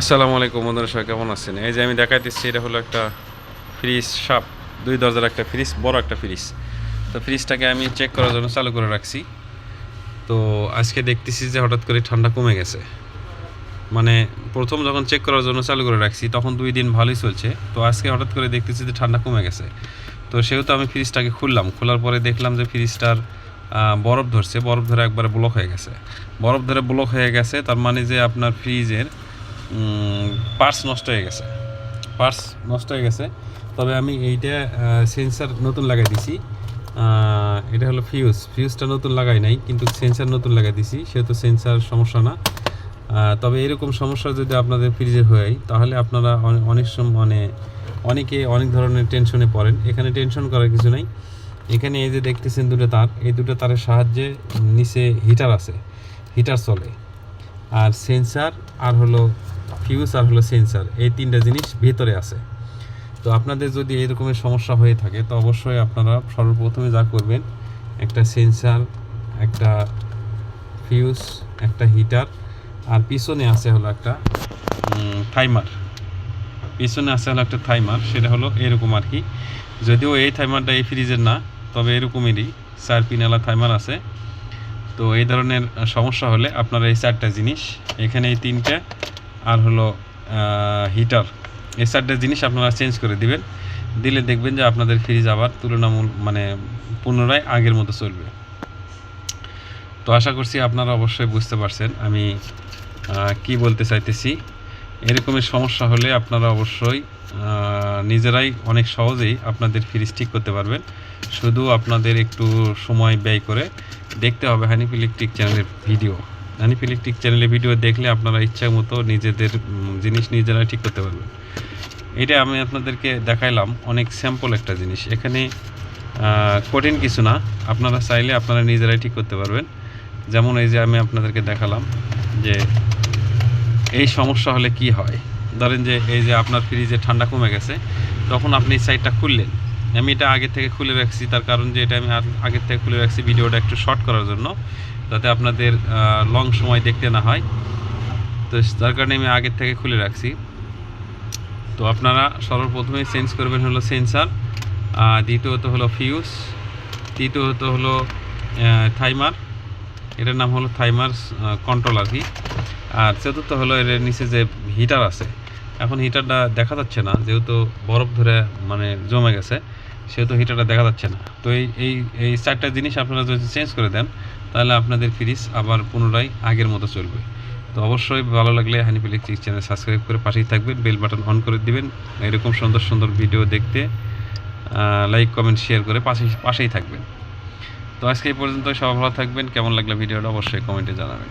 আসসালামু আলাইকুম বন্ধুরা, সবাই কেমন আছেন? এই যে আমি দেখাইতেছি, এটা হলো একটা ফ্রিজ সাপ, দুই দরজার একটা ফ্রিজ, বড় একটা ফ্রিজ। তো ফ্রিজটাকে আমি চেক করার জন্য চালু করে রাখছি। তো আজকে দেখতেছি যে হঠাৎ করে ঠান্ডা কমে গেছে। মানে প্রথম যখন চেক করার জন্য চালু করে রাখছি, তখন দুই দিন ভালোই চলছে। তো আজকে হঠাৎ করে দেখতেছি যে ঠান্ডা কমে গেছে। তো সেহেতু আমি ফ্রিজটাকে খুললাম। খোলার পরে দেখলাম যে ফ্রিজটার বরফ ধরছে। বরফ ধরে একবারে ব্লক হয়ে গেছে। বরফ ধরে ব্লক হয়ে গেছে, তার মানে যে আপনার ফ্রিজের পার্টস নষ্ট হয়ে গেছে। পার্টস নষ্ট হয়ে গেছে। তবে আমি এইটা সেন্সার নতুন লাগাই দিছি। এটা হলো ফিউজ ফিউজটা নতুন লাগাই নাই, কিন্তু সেন্সার নতুন লাগাই দিছি। সেহেতু সেন্সার সমস্যা না। তবে এরকম সমস্যা যদি আপনাদের ফ্রিজে হয়, তাহলে আপনারা অনে- অনেক সময় মানে অনেকে অনেক ধরনের টেনশনে পড়েন। এখানে টেনশন করার কিছু নাই। এখানে এই যে দেখতেছেন দুটো তার, এই দুটো তারের সাহায্যে নিচে হিটার আছে। হিটার চলে। আর সেন্সার আর হলো ফিউজ আর হলো সেন্সার এই তিনটা জিনিস ভেতরে আছে। তো আপনাদের যদি এই রকমের সমস্যা হয়ে থাকে, তো অবশ্যই আপনারা সর্বপ্রথমে যা করবেন, একটা সেন্সার একটা ফিউজ একটা হিটার আর পিছনে আছে হলো একটা থাইমার পিছনে আছে হলো একটা থাইমার সেটা হলো এরকম আর কি। যদিও এই থাইমারটা এই ফ্রিজের না, তবে এরকমেরই চার পিনালা থাইমার আছে। তো এই ধরনের সমস্যা হলে আপনারা এই চারটা জিনিস, এখানে এই তিনটে, আর হলো হিটার এই চারটা জিনিস আপনারা চেঞ্জ করে দিবেন। দিলে দেখবেন যে আপনাদের ফ্রিজ আবার তুলনামূল মানে পুনরায় আগের মতো চলবে। তো আশা করছি আপনারা অবশ্যই বুঝতে পারছেন আমি কি বলতে চাইতেছি। এরকমের সমস্যা হলে আপনারা অবশ্যই নিজেরাই অনেক সহজেই আপনাদের ফ্রিজ ঠিক করতে পারবেন। শুধু আপনাদের একটু সময় ব্যয় করে দেখতে হবে হানিফ ইলেকট্রিক চ্যানেলের ভিডিও। হানিফ ইলেকট্রিক চ্যানেলের ভিডিও দেখলে আপনারা ইচ্ছা মতো নিজেদের জিনিস নিজেরা ঠিক করতে পারবেন। এটা আমি আপনাদেরকে দেখাইলাম, অনেক স্যাম্পল একটা জিনিস। এখানে কঠিন কিছু না, আপনারা চাইলে আপনারা নিজেরাই ঠিক করতে পারবেন। যেমন এই যে আমি আপনাদেরকে দেখালাম যে এই সমস্যা হলে কি হয়? ধরেন যে এই যে আপনার ফ্রিজে ঠান্ডা কমে গেছে, তখন আপনি সাইডটা খুললেন। আমি এটা আগে থেকে খুলে রাখছি, তার কারণ যে এটা আমি আগের থেকে খুলে রাখছি ভিডিওটা একটু শর্ট করার জন্য, যাতে আপনাদের লং সময় দেখতে না হয়। তো তার কারণে আমি আগের থেকে খুলে রাখছি। তো আপনারা সর্বপ্রথমে চেঞ্জ করবেন হলো সেন্সার দ্বিতীয়ত হলো ফিউজ তৃতীয়ত হলো থাইমার এটার নাম হলো থাইমার কন্ট্রোল আর কি। আর চতুর্থ হলো এর নিচে যে হিটার আছে, এখন হিটারটা দেখা যাচ্ছে না, যেহেতু বরফ ধরে মানে জমে গেছে। সেহেতু হিটারটা দেখা যাচ্ছে না। তো এই এই এই চারটা জিনিস আপনারা যদি চেঞ্জ করে দেন, তাহলে আপনাদের ফ্রিজ আবার পুনরায় আগের মতো চলবে। তো অবশ্যই ভালো লাগলে হানিফ ইলেকট্রিক চ্যানেল সাবস্ক্রাইব করে পাশেই থাকবেন বেল বাটন অন করে দিবেন। এরকম সুন্দর সুন্দর ভিডিও দেখতে লাইক কমেন্ট শেয়ার করে পাশেই পাশেই থাকবেন। তো আজকে এই পর্যন্ত সবাই ভালো থাকবেন। কেমন লাগল ভিডিওটা অবশ্যই কমেন্টে জানাবেন।